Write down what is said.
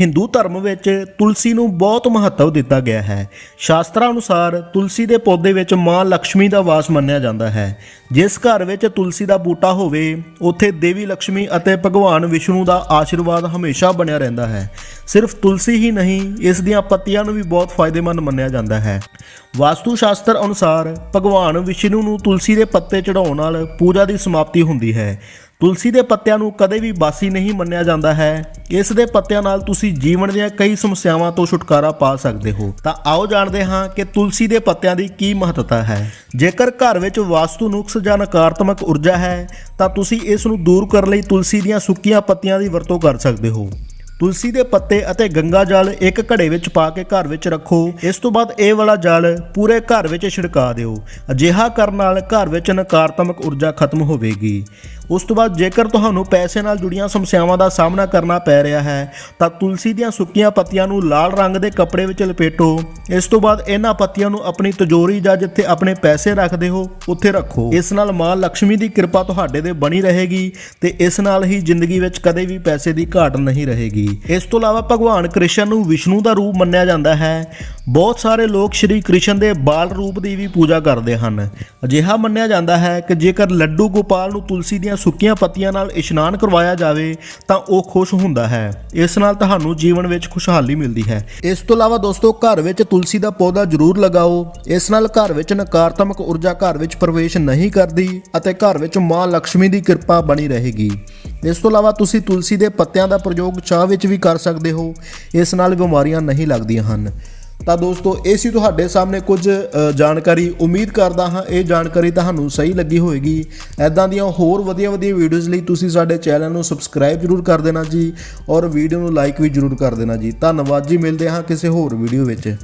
ਹਿੰਦੂ ਧਰਮ ਵਿੱਚ ਤੁਲਸੀ ਨੂੰ ਬਹੁਤ ਮਹੱਤਵ ਦਿੱਤਾ ਗਿਆ ਹੈ। ਸ਼ਾਸਤਰਾਂ ਅਨੁਸਾਰ ਤੁਲਸੀ ਦੇ ਪੌਦੇ ਵਿੱਚ ਮਾਂ ਲక్ష్ਮੀ ਦਾ ਵਾਸ ਮੰਨਿਆ ਜਾਂਦਾ ਹੈ। ਜਿਸ ਘਰ ਵਿੱਚ ਤੁਲਸੀ ਦਾ ਬੂਟਾ ਹੋਵੇ, ਉੱਥੇ ਦੇਵੀ ਲక్ష్ਮੀ ਅਤੇ ਭਗਵਾਨ ਵਿਸ਼ਨੂੰ ਦਾ ਆਸ਼ੀਰਵਾਦ ਹਮੇਸ਼ਾ ਬਣਿਆ ਰਹਿੰਦਾ ਹੈ। ਸਿਰਫ ਤੁਲਸੀ ਹੀ ਨਹੀਂ, ਇਸ ਦੀਆਂ ਪੱਤੀਆਂ ਨੂੰ ਵੀ ਬਹੁਤ ਫਾਇਦੇਮੰਦ ਮੰਨਿਆ ਜਾਂਦਾ ਹੈ। ਵਾਸਤੂ ਸ਼ਾਸਤਰ ਅਨੁਸਾਰ ਭਗਵਾਨ ਵਿਸ਼ਨੂੰ ਨੂੰ ਤੁਲਸੀ ਦੇ ਪੱਤੇ ਚੜਾਉਣ ਨਾਲ ਪੂਜਾ ਦੀ ਸਮਾਪਤੀ ਹੁੰਦੀ ਹੈ। ਤੁਲਸੀ ਦੇ ਪੱਤਿਆਂ ਨੂੰ ਕਦੇ ਵੀ ਬਾਸੀ ਨਹੀਂ ਮੰਨਿਆ ਜਾਂਦਾ ਹੈ। ਇਸ ਦੇ ਪੱਤਿਆਂ ਨਾਲ ਤੁਸੀਂ ਜੀਵਨ ਦੀਆਂ ਕਈ ਸਮੱਸਿਆਵਾਂ ਤੋਂ ਛੁਟਕਾਰਾ ਪਾ ਸਕਦੇ ਹੋ। ਤਾਂ ਆਓ ਜਾਣਦੇ ਹਾਂ ਕਿ ਤੁਲਸੀ ਦੇ ਪੱਤਿਆਂ ਦੀ ਕੀ ਮਹੱਤਤਾ ਹੈ। ਜੇਕਰ ਘਰ ਵਿੱਚ ਵਾਸਤੂ ਨੁਕਸ ਜਾਂ ਨਕਾਰਾਤਮਕ ਊਰਜਾ ਹੈ, ਤਾਂ ਤੁਸੀਂ ਇਸ ਨੂੰ ਦੂਰ ਕਰਨ ਲਈ ਤੁਲਸੀ ਦੀਆਂ ਸੁੱਕੀਆਂ ਪੱਤੀਆਂ ਦੀ ਵਰਤੋਂ ਕਰ ਸਕਦੇ ਹੋ। ਤੁਲਸੀ ਦੇ ਪੱਤੇ ਅਤੇ ਗੰਗਾ ਜਲ ਇੱਕ ਘੜੇ ਵਿੱਚ ਪਾ ਕੇ ਘਰ ਵਿੱਚ ਰੱਖੋ। ਇਸ ਤੋਂ ਬਾਅਦ ਇਹ ਵਾਲਾ ਜਲ ਪੂਰੇ ਘਰ ਵਿੱਚ ਛਿੜਕਾ ਦਿਓ। ਅਜਿਹਾ ਕਰਨ ਨਾਲ ਘਰ ਵਿੱਚ ਨਕਾਰਾਤਮਕ ਊਰਜਾ ਖਤਮ ਹੋਵੇਗੀ। ਉਸ ਤੋਂ ਬਾਅਦ ਜੇਕਰ ਤੁਹਾਨੂੰ ਪੈਸੇ ਨਾਲ ਜੁੜੀਆਂ ਸਮੱਸਿਆਵਾਂ ਦਾ ਸਾਹਮਣਾ ਕਰਨਾ ਪੈ ਰਿਹਾ ਹੈ, ਤਾਂ ਤੁਲਸੀ ਦੀਆਂ ਸੁੱਕੀਆਂ ਪੱਤੀਆਂ ਨੂੰ ਲਾਲ ਰੰਗ ਦੇ ਕੱਪੜੇ ਵਿੱਚ ਲਪੇਟੋ। ਇਸ ਤੋਂ ਬਾਅਦ ਇਹਨਾਂ ਪੱਤੀਆਂ ਨੂੰ ਆਪਣੀ ਤਿਜੋਰੀ ਜਾਂ ਜਿੱਥੇ ਆਪਣੇ ਪੈਸੇ ਰੱਖਦੇ ਹੋ, ਉੱਥੇ ਰੱਖੋ। ਇਸ ਨਾਲ ਮਾਂ ਲక్ష్ਮੀ ਦੀ ਕਿਰਪਾ ਤੁਹਾਡੇ ਤੇ ਬਣੀ ਰਹੇਗੀ ਤੇ ਇਸ ਨਾਲ ਹੀ ਜ਼ਿੰਦਗੀ ਵਿੱਚ ਕਦੇ ਵੀ ਪੈਸੇ ਦੀ ਘਾਟ ਨਹੀਂ ਰਹੇਗੀ। ਇਸ ਤੋਂ ਇਲਾਵਾ ਭਗਵਾਨ ਕ੍ਰਿਸ਼ਨ ਨੂੰ ਵਿਸ਼ਨੂੰ ਦਾ ਰੂਪ ਮੰਨਿਆ ਜਾਂਦਾ ਹੈ। ਬਹੁਤ ਸਾਰੇ ਲੋਕ ਸ਼੍ਰੀ ਕ੍ਰਿਸ਼ਨ ਦੇ ਬਾਲ ਰੂਪ ਦੀ ਵੀ ਪੂਜਾ ਕਰਦੇ ਹਨ। ਅਜਿਹਾ ਮੰਨਿਆ ਜਾਂਦਾ ਹੈ ਕਿ ਜੇਕਰ ਲੱਡੂ ਗੋਪਾਲ ਨੂੰ ਤੁਲਸੀ ਦੀਆਂ ਸੁੱਕੀਆਂ ਪੱਤੀਆਂ ਨਾਲ ਇਸ਼ਨਾਨ ਕਰਵਾਇਆ ਜਾਵੇ, ਤਾਂ ਉਹ ਖੁਸ਼ ਹੁੰਦਾ ਹੈ। ਇਸ ਨਾਲ ਤੁਹਾਨੂੰ ਜੀਵਨ ਵਿੱਚ ਖੁਸ਼ਹਾਲੀ ਮਿਲਦੀ ਹੈ। ਇਸ ਤੋਂ ਇਲਾਵਾ ਦੋਸਤੋ, ਘਰ ਵਿੱਚ ਤੁਲਸੀ ਦਾ ਪੌਦਾ ਜ਼ਰੂਰ ਲਗਾਓ। ਇਸ ਨਾਲ ਘਰ ਵਿੱਚ ਨਕਾਰਾਤਮਕ ਊਰਜਾ ਘਰ ਵਿੱਚ ਪ੍ਰਵੇਸ਼ ਨਹੀਂ ਕਰਦੀ ਅਤੇ ਘਰ ਵਿੱਚ ਮਾਂ ਲక్ష్ਮੀ ਦੀ ਕਿਰਪਾ ਬਣੀ ਰਹੇਗੀ। ਇਸ ਤੋਂ ਇਲਾਵਾ ਤੁਸੀਂ ਤੁਲਸੀ ਦੇ ਪੱਤਿਆਂ ਦਾ ਪ੍ਰਯੋਗ ਚਾਹ ਵਿੱਚ ਵੀ ਕਰ ਸਕਦੇ ਹੋ, ਇਸ ਨਾਲ ਬਿਮਾਰੀਆਂ ਨਹੀਂ ਲੱਗਦੀਆਂ ਹਨ। ਤਾਂ ਦੋਸਤੋ, ਇਹ ਸੀ ਤੁਹਾਡੇ ਸਾਹਮਣੇ ਕੁਝ ਜਾਣਕਾਰੀ। ਉਮੀਦ ਕਰਦਾ ਹਾਂ ਇਹ ਜਾਣਕਾਰੀ ਤੁਹਾਨੂੰ ਸਹੀ ਲੱਗੀ ਹੋਵੇਗੀ। ਐਦਾਂ ਦੀਆਂ ਹੋਰ ਵਧੀਆ ਵਧੀਆ ਵੀਡੀਓਜ਼ ਲਈ ਤੁਸੀਂ ਸਾਡੇ ਚੈਨਲ ਨੂੰ ਸਬਸਕ੍ਰਾਈਬ ਜਰੂਰ ਕਰ ਦੇਣਾ ਜੀ ਔਰ ਵੀਡੀਓ ਨੂੰ ਲਾਈਕ ਵੀ ਜਰੂਰ ਕਰ ਦੇਣਾ ਜੀ। ਧੰਨਵਾਦ ਜੀ, ਮਿਲਦੇ ਹਾਂ ਕਿਸੇ ਹੋਰ ਵੀਡੀਓ ਵਿੱਚ।